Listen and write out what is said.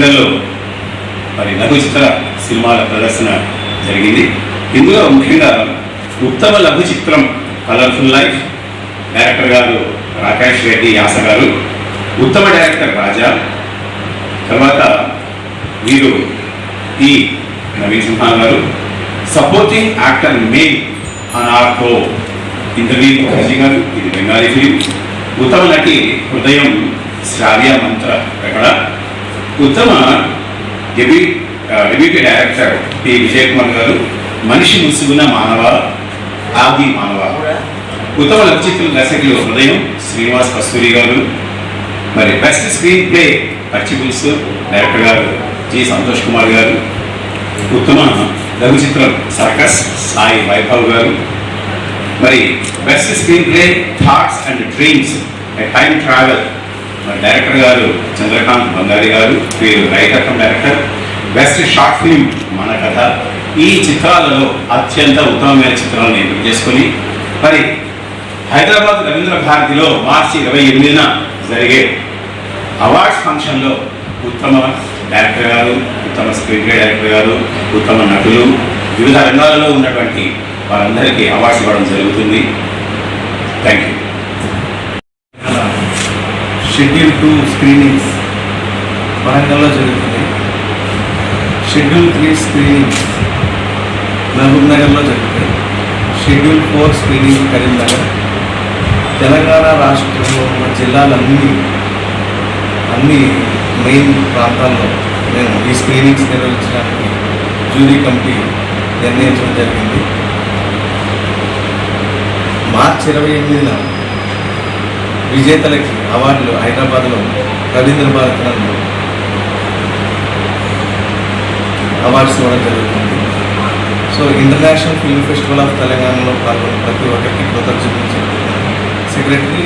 వరంగల్లో మరి లఘు చిత్ర సినిమాల ప్రదర్శన జరిగింది. ఇందులో ముఖ్యంగా ఉత్తమ లఘు చిత్రం కలర్ఫుల్ లైఫ్ డైరెక్టర్ గారు రాకేష్ రెడ్డి యాస గారు ఉత్తమ డైరెక్టర్ రాజా తర్వాత వీరు ఈ నవీన్ సింహా గారు సపోర్టింగ్ యాక్టర్ మే అన్ ఆర్ ప్రో ఇంటర్వ్యూ ముఖర్జీ గారు ఇది బెంగాలీ ఫిలిం. ఉత్తమ నటి హృదయం శ్రావ్య మంత్ర ఎక్కడ ఉత్తమ debut డెబ్యూటీ director P Vijay Kumar గారు మనిషి ముసుగున మానవ ఆది మానవ. ఉత్తమ లఘుచిత్ర దర్శకులు హృదయం శ్రీనివాస్ కస్తూరి గారు. మరి బెస్ట్ స్క్రీన్ ప్లే పచ్చిపుల్స్ డైరెక్టర్ గారు జి. సంతోష్ కుమార్ గారు. ఉత్తమ లఘు చిత్రం సర్కస్ సాయి వైభవ్ గారు. మరి best screen play thoughts and dreams time travel director గారు చంద్రకాంత్ బంగారి గారు వీరు writer cum director. Best short film మన కథ. ఈ చిత్రాలలో అత్యంత ఉత్తమమైన చిత్రాలను ఎంపిక చేసుకొని మరి హైదరాబాద్ రవీంద్ర భారతిలో మార్చి ఇరవై ఎనిమిదిన జరిగే అవార్డ్స్ ఫంక్షన్లో ఉత్తమ డైరెక్టర్ గారు ఉత్తమ స్క్రీన్ ప్లే డైరెక్టర్ గారు ఉత్తమ నటులు వివిధ రంగాలలో ఉన్నటువంటి వారందరికీ అవార్డ్స్ ఇవ్వడం జరుగుతుంది. Thank you schedule two screenings వరంగల్లో జరుగుతుంది. షెడ్యూల్ త్రీ స్క్రీనింగ్స్ మహబూబ్ నగర్లో జరుగుతాయి. Schedule four screening Karimnagar. Telangana రాష్ట్రంలో ఉన్న జిల్లాలన్నీ అన్ని మెయిన్ ప్రాంతాల్లో మేము ఈ స్క్రీనింగ్స్ నిర్వహించడానికి జ్యూరీ కమిటీ నిర్ణయించడం జరిగింది. మార్చి ఇరవై ఎనిమిదిన విజేతలకి అవార్డులు హైదరాబాద్లో రవీంద్ర భారత్ అవార్డ్స్ ఇవ్వడం జరుగుతుంది. So international film festival of తెలంగాణలో పాల్గొన్న ప్రతి ఒక్కరికి కృతజ్ఞతలు చెప్తున్నాను సెక్రటరీ